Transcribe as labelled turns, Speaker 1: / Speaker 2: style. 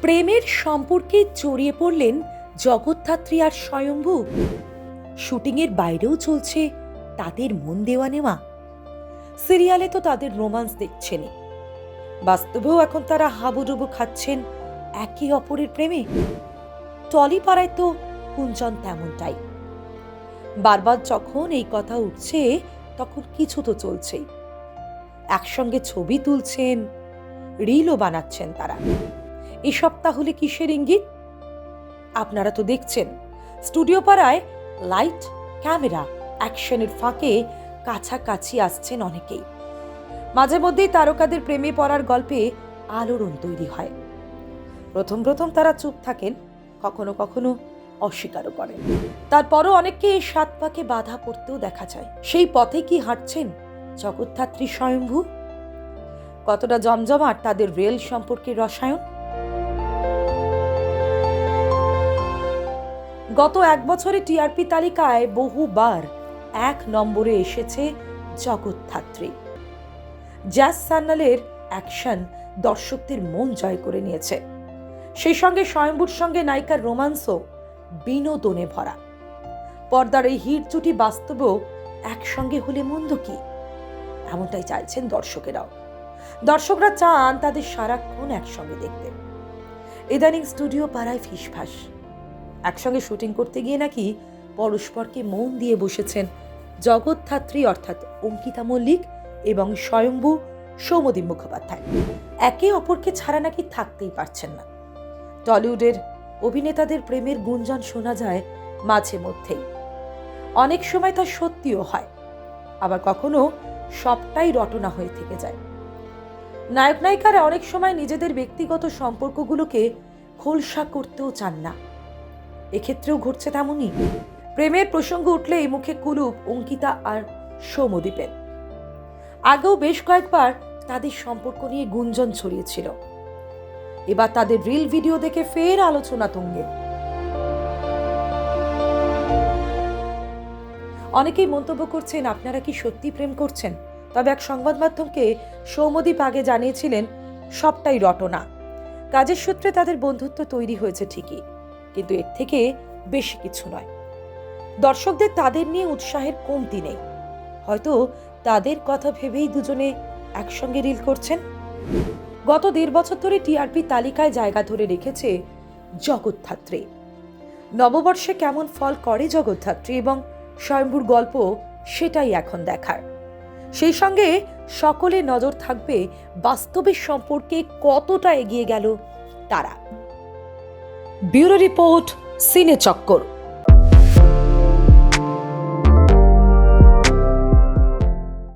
Speaker 1: প্রেমের সম্পর্কে জড়িয়ে পড়লেন জগৎধাত্রী আর স্বয়ম্ভু। শুটিংয়ের বাইরেও চলছে তাদের মন দেওয়া নেওয়া। সিরিয়ালে তো তাদের রোমান্স দেখছেনই। বাস্তবেও এখন তারা হাবুডুবু খাচ্ছেন একে অপরের প্রেমে। টলিপাড়ায় তো কুঞ্চন তেমনটাই। বারবার যখন এই কথা উঠছে, তখন কিছু তো চলছেই। একসঙ্গে ছবি তুলছেন, রিলও বানাচ্ছেন তারা। এসব তাহলে কিসের ইঙ্গিত? আপনারা তো দেখছেন, স্টুডিও পাড়ায় লাইট, ক্যামেরা, অ্যাকশনের ফাঁকে কাছাকাছি আসছেন অনেকেই। মাঝে মধ্যেই তারকাদের প্রেমে পড়ার গল্পে আলোড়ন তৈরি হয়। প্রথম প্রথম তারা চুপ থাকেন, কখনো কখনো অস্বীকারও করেন। তারপরও অনেককে এই সাত পাকে বাধা পড়তেও দেখা যায়। সেই পথে কি হাঁটছেন জগৎধাত্রী স্বয়ম্ভু? কতটা জমজমাট তাদের রেল সম্পর্কে রসায়ন? গত এক বছরে টিআরপি তালিকায় বহুবার এক নম্বরে এসেছে জগৎধাত্রী জ্যাস সান্নালের অ্যাকশন দর্শকদের মন জয় করে নিয়েছে। সেই সঙ্গে স্বয়ম্ভুর সঙ্গে নায়িকার রোমান্সও বিনোদনে ভরা। পর্দার এই হিট জুটি বাস্তবেও একসঙ্গে হলে মন্দ কি? এমনটাই চাইছেন দর্শকেরাও। দর্শকরা চান তাদের সারাক্ষণ একসঙ্গে দেখতে। ইদানিং স্টুডিও পাড়ায় ফিসফাস। একসঙ্গে শুটিং করতে গিয়ে নাকি পরস্পরকে মন দিয়ে বসেছেন জগৎধাত্রী অর্থাৎ অঙ্কিতা মল্লিক এবং স্বয়ম্ভু সৌমদীপ মুখোপাধ্যায়। একে অপরকে ছাড়া নাকি থাকতেই পারছেন না। টলিউডের অভিনেতাদের প্রেমের গুঞ্জন শোনা যায় মাঝে মধ্যেই। অনেক সময় তা সত্যিও হয়, আবার কখনো সবটাই রটনা হয়ে থেকে যায়। নায়ক নায়িকারা অনেক সময় নিজেদের ব্যক্তিগত সম্পর্কগুলোকে খোলসা করতেও চান না। এক্ষেত্রেও ঘটছে তেমনই। প্রেমের প্রসঙ্গ উঠলেই মুখে কুলুপ, অঙ্কিতা আর সৌমদ্বীপের আগেও বেশ কয়েকবার তাদের সম্পর্ক নিয়ে গুঞ্জন ছড়িয়েছিল। এবার তাদের রিল ভিডিও দেখে ফের আলোচনা তুঙ্গে। অনেকেই মন্তব্য করছেন, আপনারা কি সত্যি প্রেম করছেন? তবে এক সংবাদ মাধ্যমকে সৌমদীপ আগে জানিয়েছিলেন, সবটাই রটনা। কাজের সূত্রে তাদের বন্ধুত্ব তৈরি হয়েছে ঠিকই। কিন্তু এর থেকে বেশি কিছু নয়। দর্শকদের তাদের নিয়ে উৎসাহের কমতি নেই। হয়তো তাদের কথা ভেবেই দুজনে একসঙ্গে রিল করছেন। গত দেড় বছর ধরে টিআরপি তালিকায় জায়গা ধরে রেখেছে জগৎধাত্রী নববর্ষে কেমন ফল করে জগৎধাত্রী এবং স্বয়ম্ভুর গল্প সেটাই এখন দেখার। সেই সঙ্গে সকলে নজর থাকবে বাস্তবের সম্পর্কে কতটা এগিয়ে গেল তারা। ব্যুরো রিপোর্ট সিনে চক্কর।